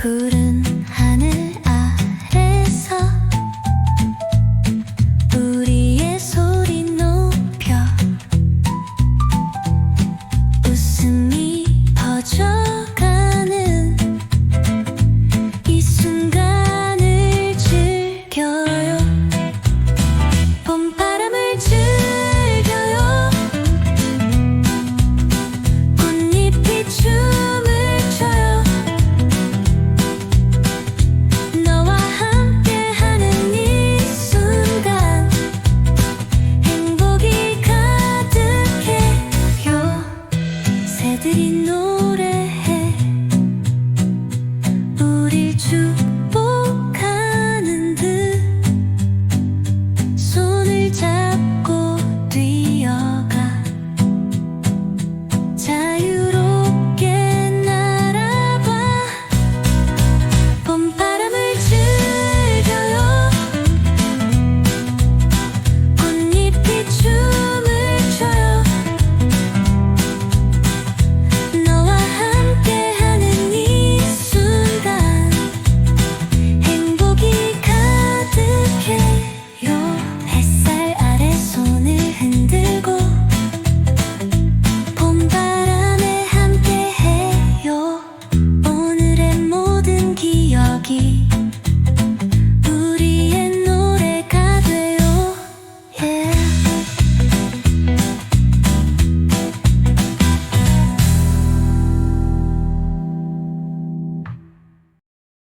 put in 들이 노래해. 우릴 주 lucky.